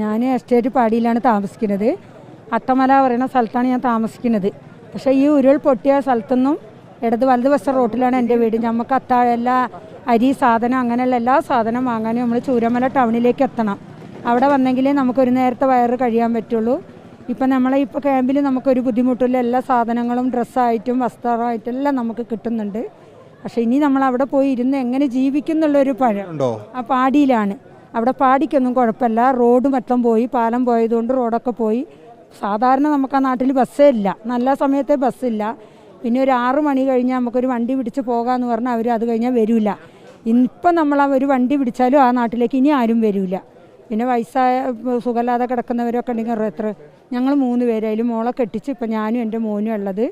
ഞാൻ എസ്റ്റേറ്റ് പാടിയിലാണ് താമസിക്കുന്നത്. അട്ടമല പറയുന്ന സ്ഥലത്താണ് ഞാൻ താമസിക്കുന്നത്. പക്ഷേ ഈ ഉരുൾ പൊട്ടിയ സ്ഥലത്തുനിന്നും ഇടത് വലത് വശ റോട്ടിലാണ് എന്റെ വീട്. നമുക്ക് അത്താഴ എല്ലാ അരി സാധനം അങ്ങനെയുള്ള എല്ലാ സാധനം വാങ്ങാനും നമ്മൾ ചൂരമല ടൗണിലേക്ക് എത്തണം. അവിടെ വന്നെങ്കിലേ നമുക്ക് ഒരു നേരത്തെ വയറ് കഴിയാൻ പറ്റുള്ളൂ. ഇപ്പം നമ്മളെ ഇപ്പോൾ ക്യാമ്പിൽ നമുക്കൊരു ബുദ്ധിമുട്ടില്ല. എല്ലാ സാധനങ്ങളും ഡ്രസ്സായിട്ടും വസ്ത്രമായിട്ടും എല്ലാം നമുക്ക് കിട്ടുന്നുണ്ട്. പക്ഷേ ഇനി നമ്മൾ അവിടെ പോയി ഇരുന്ന് എങ്ങനെ ജീവിക്കുന്നുള്ളൊരു പഴം ആ പാടിയിലാണ്. അവിടെ പാടിക്കൊന്നും കുഴപ്പമില്ല. റോഡ് മൊത്തം പോയി പാലം പോയതുകൊണ്ട് റോഡൊക്കെ പോയി. സാധാരണ നമുക്ക് ആ നാട്ടിൽ ബസ്സേ ഇല്ല. നല്ല സമയത്തെ ബസ്സില്ല പിന്നെ ഒരു ആറ് മണി കഴിഞ്ഞാൽ നമുക്കൊരു വണ്ടി പിടിച്ച് പോകാമെന്ന് പറഞ്ഞാൽ അവർ അത് കഴിഞ്ഞാൽ വരില്ല ഇപ്പം നമ്മൾ ആ ഒരു വണ്ടി പിടിച്ചാലും ആ നാട്ടിലേക്ക് ഇനി ആരും വരില്ല പിന്നെ വയസ്സായ ഇപ്പൊ സുഖമില്ലാതെ കിടക്കുന്നവരൊക്കെ ഉണ്ടെങ്കിൽ എത്ര? ഞങ്ങൾ മൂന്ന് പേരായാലും മോളെ കെട്ടിച്ച് ഇപ്പം ഞാനും എന്റെ മോനും ഉള്ളത്.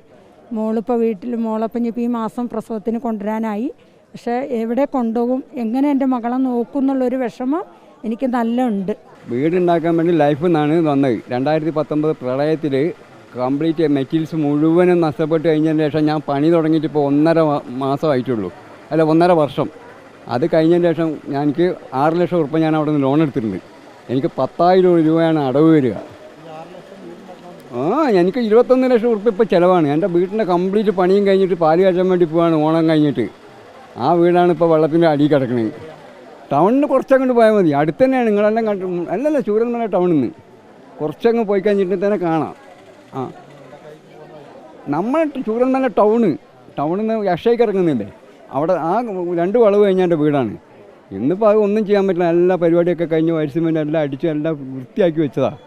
മോളിപ്പോൾ വീട്ടിൽ മോളപ്പം ഇനിയിപ്പോൾ ഈ മാസം പ്രസവത്തിന് കൊണ്ടുവരാനായി. പക്ഷേ എവിടെ കൊണ്ടുപോകും എങ്ങനെ എന്റെ മകളെ നോക്കും എന്നുള്ളൊരു വിഷമം എനിക്ക് നല്ല ഉണ്ട് വീടുണ്ടാക്കാൻ വേണ്ടി ലൈഫ് എന്നാണ് വന്നത്. രണ്ടായിരത്തി പത്തൊമ്പത് പ്രളയത്തിൽ കംപ്ലീറ്റ് മെറ്റീരിയൽസ് മുഴുവനും നഷ്ടപ്പെട്ട് കഴിഞ്ഞതിന് ശേഷം ഞാൻ പണി തുടങ്ങിയിട്ട് ഇപ്പോൾ ഒന്നര മാസമായിട്ടുള്ളൂ. അല്ല ഒന്നര വർഷം. അത് കഴിഞ്ഞതിന് ശേഷം ഞാൻ എനിക്ക് ആറ് ലക്ഷം ഉറുപ്പ ഞാൻ അവിടെ നിന്ന് ലോൺ എടുത്തിട്ടുണ്ട്. എനിക്ക് പത്തായിരം രൂപയാണ് അടവ് വരിക. ആ എനിക്ക് ഇരുപത്തൊന്ന് ലക്ഷം ഉറുപ്പ ഇപ്പോൾ ചിലവാണ്. എന്റെ വീട്ടിന്റെ കംപ്ലീറ്റ് പണിയും കഴിഞ്ഞിട്ട് പാൽ കാച്ചാൻ വേണ്ടി പോവാണ് ഓണം കഴിഞ്ഞിട്ട്. ആ വീടാണ് ഇപ്പോൾ വെള്ളത്തിന്റെ അടിയിൽ കിടക്കുന്നത് ടൗണിന് കുറച്ചങ്ങോട്ട് പോയാൽ മതി. അടുത്ത് തന്നെയാണ് നിങ്ങളെല്ലാം കണ്ടു അല്ലല്ല ചൂരന്മല ടൗണിൽ നിന്ന് കുറച്ചങ്ങ് പോയി കഴിഞ്ഞിട്ട് തന്നെ കാണാം. ആ. നമ്മൾ ചൂരന്മല ടൗണ് ടൗണിൽ നിന്ന് യക്ഷയ്ക്ക് ഇറങ്ങുന്നില്ലേ അവിടെ ആ രണ്ട് വളവ് കഴിഞ്ഞാൽ എന്റെ വീടാണ്. ഇന്നിപ്പോൾ അത് ഒന്നും ചെയ്യാൻ പറ്റില്ല. എല്ലാ പരിപാടിയൊക്കെ കഴിഞ്ഞ് വരിസിമെന്റ് സിമെന്റ് എല്ലാം അടിച്ച് എല്ലാം വൃത്തിയാക്കി വെച്ചതാണ്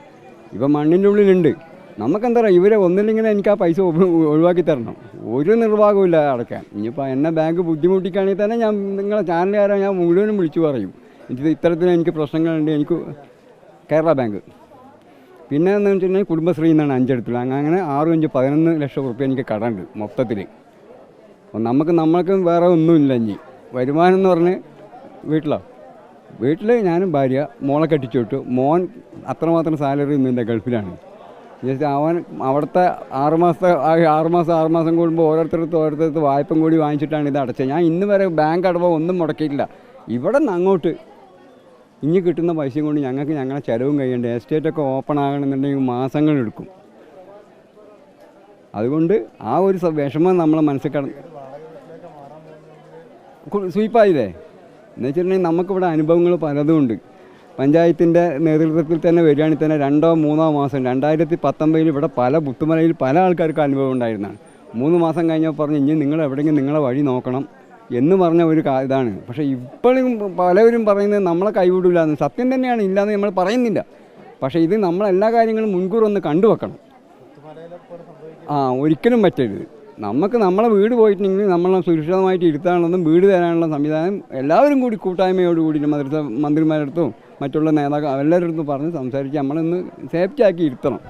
ഇപ്പം മണ്ണിന്റെ ഉള്ളിലുണ്ട്. നമുക്കെന്താ പറയുക ഇവരെ ഒന്നില്ലെങ്കിൽ എനിക്ക് ആ പൈസ ഒഴിവാക്കി തരണം. ഒരു നിർവാഹമില്ല അടയ്ക്കാൻ. ഇനിയിപ്പോൾ എന്നെ ബാങ്ക് ബുദ്ധിമുട്ടിക്കുകയാണെങ്കിൽ തന്നെ ഞാൻ നിങ്ങളെ ചാനലുകാരെ ഞാൻ മുഴുവനും വിളിച്ചു പറയും. ഇത് ഇത്തരത്തിൽ എനിക്ക് പ്രശ്നങ്ങളുണ്ട്. എനിക്ക് കേരള ബാങ്ക്. പിന്നെ എന്ന് വെച്ചിട്ടുണ്ടെങ്കിൽ കുടുംബശ്രീ എന്നാണ് അഞ്ചെടുത്തുള്ളത് അങ്ങ് അങ്ങനെ ആറും അഞ്ച് പതിനൊന്ന് ലക്ഷം റുപ്യ എനിക്ക് കടമുണ്ട് മൊത്തത്തിൽ നമുക്ക് നമ്മൾക്ക് വേറെ ഒന്നുമില്ല ഇനി. വരുമാനം എന്ന് പറഞ്ഞ് വീട്ടിലോ? വീട്ടിൽ ഞാനും ഭാര്യ മോളെ കെട്ടിച്ചു വിട്ടു. മോൻ അത്രമാത്രം സാലറി ഒന്നും എന്റെ ഗൾഫിലാണ്. ജസ്റ്റ് അവൻ അവിടുത്തെ ആറുമാസത്തെ ആറുമാസം ആറുമാസം കൂടുമ്പോൾ ഓരോരുത്തരത്ത് ഓരോരുത്തരത്ത് വായ്പം കൂടി വാങ്ങിച്ചിട്ടാണ് ഇത് അടച്ചത്. ഞാൻ ഇന്ന് വരെ ബാങ്ക് അടവോ ഒന്നും മുടക്കിയിട്ടില്ല. ഇവിടെ നിന്ന് അങ്ങോട്ട് ഇനി കിട്ടുന്ന പൈസയും കൊണ്ട് ഞങ്ങൾക്ക് ഞങ്ങളെ ചിലവും കഴിയണ്ടേ? എസ്റ്റേറ്റൊക്കെ ഓപ്പൺ ആകണമെന്നുണ്ടെങ്കിൽ മാസങ്ങളെടുക്കും അതുകൊണ്ട് ആ ഒരു വിഷമം നമ്മളെ മനസ്സിൽ കട സ്വീപ്പായില്ലേ എന്ന് വെച്ചിട്ടുണ്ടെങ്കിൽ നമുക്കിവിടെ അനുഭവങ്ങൾ പലതും ഉണ്ട്. പഞ്ചായത്തിന്റെ നേതൃത്വത്തിൽ തന്നെ വരികയാണെങ്കിൽ തന്നെ രണ്ടോ മൂന്നോ മാസം രണ്ടായിരത്തി പത്തൊമ്പതിൽ ഇവിടെ പല പുത്തുമലയിൽ പല ആൾക്കാർക്ക് അനുഭവം ഉണ്ടായിരുന്നതാണ്. മൂന്ന് മാസം കഴിഞ്ഞപ്പോൾ പറഞ്ഞ് ഇനി നിങ്ങൾ എവിടെയെങ്കിലും നിങ്ങളെ വഴി നോക്കണം എന്ന് പറഞ്ഞ ഒരു ഇതാണ്. പക്ഷേ ഇപ്പോഴും പലവരും പറയുന്നത് നമ്മളെ കൈവിടില്ല സത്യം തന്നെയാണ് ഇല്ലയെന്ന് നമ്മൾ പറയുന്നില്ല. പക്ഷേ ഇത് നമ്മളെല്ലാ കാര്യങ്ങളും മുൻകൂർ ഒന്ന് കണ്ടുവെക്കണം ആ ഒരിക്കലും പറ്റരുത്. നമുക്ക് നമ്മളെ വീട് പോയിട്ടുണ്ടെങ്കിൽ നമ്മളെ സുരക്ഷിതമായിട്ട് ഇരുത്താനുള്ളതും വീട് തരാനുള്ള സംവിധാനം എല്ലാവരും കൂടി കൂട്ടായ്മയോട് കൂടി മന്ത്രിസഭ മന്ത്രിമാരുടെ അടുത്തും മറ്റുള്ള നേതാക്കൾ എല്ലാവരുടെ അടുത്തും പറഞ്ഞ് സംസാരിച്ച് നമ്മളൊന്ന് സേഫ്റ്റി ആക്കി ഇരുത്തണം.